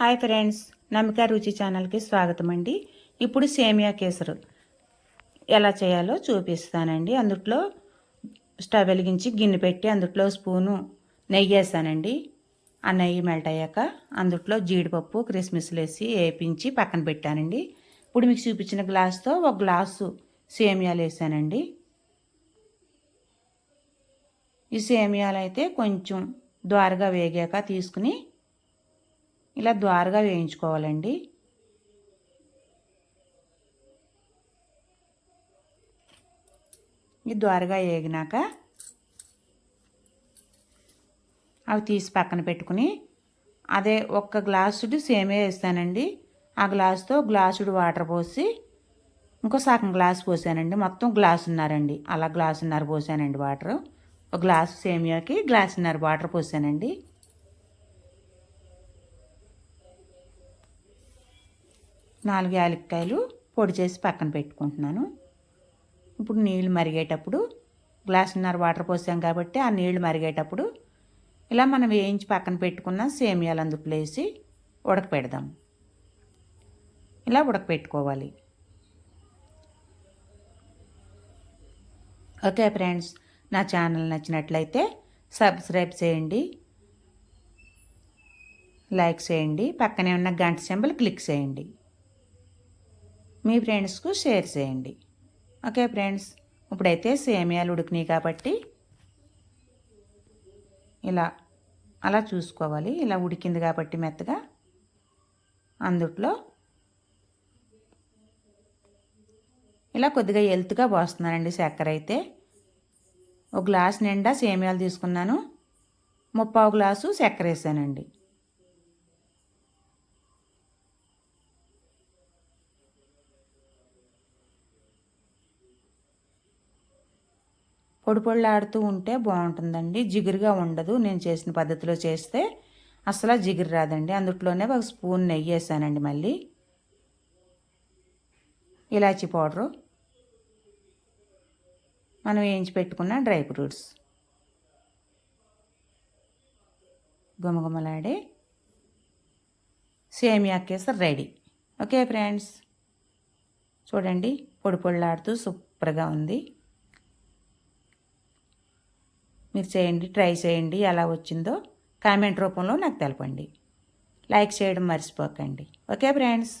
Hi friends నమిక రుచి ఛానల్కి స్వాగతం అండి ఇప్పుడు సేమియా కేసరు. ఎలా చేయాలో చూపిస్తానండి. అందుట్లో స్టవ్ వెలిగించి గిన్నె పెట్టి అందుట్లో స్పూను నెయ్యి వేసానండి. ఆ నెయ్యి మెల్ట్ అయ్యాక అందుట్లో జీడిపప్పు క్రిస్మస్లు వేసి వేపించి పక్కన పెట్టానండి. ఇప్పుడు మీకు చూపించిన గ్లాస్తో ఒక గ్లాసు సేమియాలు వేసానండి. ఈ సేమియాలు అయితే కొంచెం ద్వారగా వేగాక తీసుకుని ఇలా ద్వారగా వేయించుకోవాలండి. ఈ ద్వారగా వేగినాక అవి తీసి పక్కన పెట్టుకుని అదే ఒక్క గ్లాసుడు సేమే వేస్తానండి. ఆ గ్లాసుతో గ్లాసుడు వాటర్ పోసి ఇంకో సగం గ్లాస్ పోసానండి. మొత్తం గ్లాస్ ఉన్నారండి అలా గ్లాసున్నర పోసానండి వాటర్. ఒక గ్లాసు సేమియాకి గ్లాసున్నర వాటర్ పోసానండి. నాలుగు యాలక్కాయలు పొడి చేసి పక్కన పెట్టుకుంటున్నాను. ఇప్పుడు నీళ్ళు మరిగేటప్పుడు గ్లాసున్నర వాటర్ పోసాం కాబట్టి ఆ నీళ్ళు మరిగేటప్పుడు ఇలా మనం వేయించి పక్కన పెట్టుకున్న సేమియాలు అందుట్లో వేసి ఉడకపెడదాం. ఇలా ఉడకపెట్టుకోవాలి. ఓకే ఫ్రెండ్స్ నా ఛానల్ నచ్చినట్లయితే సబ్స్క్రైబ్ చేయండి లైక్ చేయండి పక్కనే ఉన్న గంట సింబల్ క్లిక్ చేయండి. మీ ఫ్రెండ్స్కు షేర్ చేయండి. ఓకే ఫ్రెండ్స్ ఇప్పుడైతే సేమియాలు ఉడికినాయి కాబట్టి ఇలా అలా చూసుకోవాలి. ఇలా ఉడికింది కాబట్టి మెత్తగా అందుట్లో ఇలా కొద్దిగా ఎల్త్గా పోస్తున్నానండి చక్కెర అయితే. ఒక గ్లాస్ నిండా సేమియాలు తీసుకున్నాను. ముప్పావు గ్లాసు చక్కెర వేసానండి. పొడి పొడిలాడుతూ ఉంటే బాగుంటుందండి. జిగురుగా ఉండదు. నేను చేసిన పద్ధతిలో చేస్తే అసలు జిగురు రాదండి. అందుట్లోనే ఒక స్పూన్ నెయ్యి వేసానండి మళ్ళీ. ఇలాచీ పౌడరు. మనం వేయించి పెట్టుకున్న డ్రై ఫ్రూట్స్. గుమగుమలాడే సేమియా కేసర్ రెడీ. Okay friends. చూడండి పొడి పొడిలాడుతూ సూపర్గా ఉంది. మీరు చేయండి ట్రై చేయండి ఎలా వచ్చిందో కామెంట్ రూపంలో నాకు తెలపండి. లైక్ చేయడం మర్చిపోకండి. Okay friends.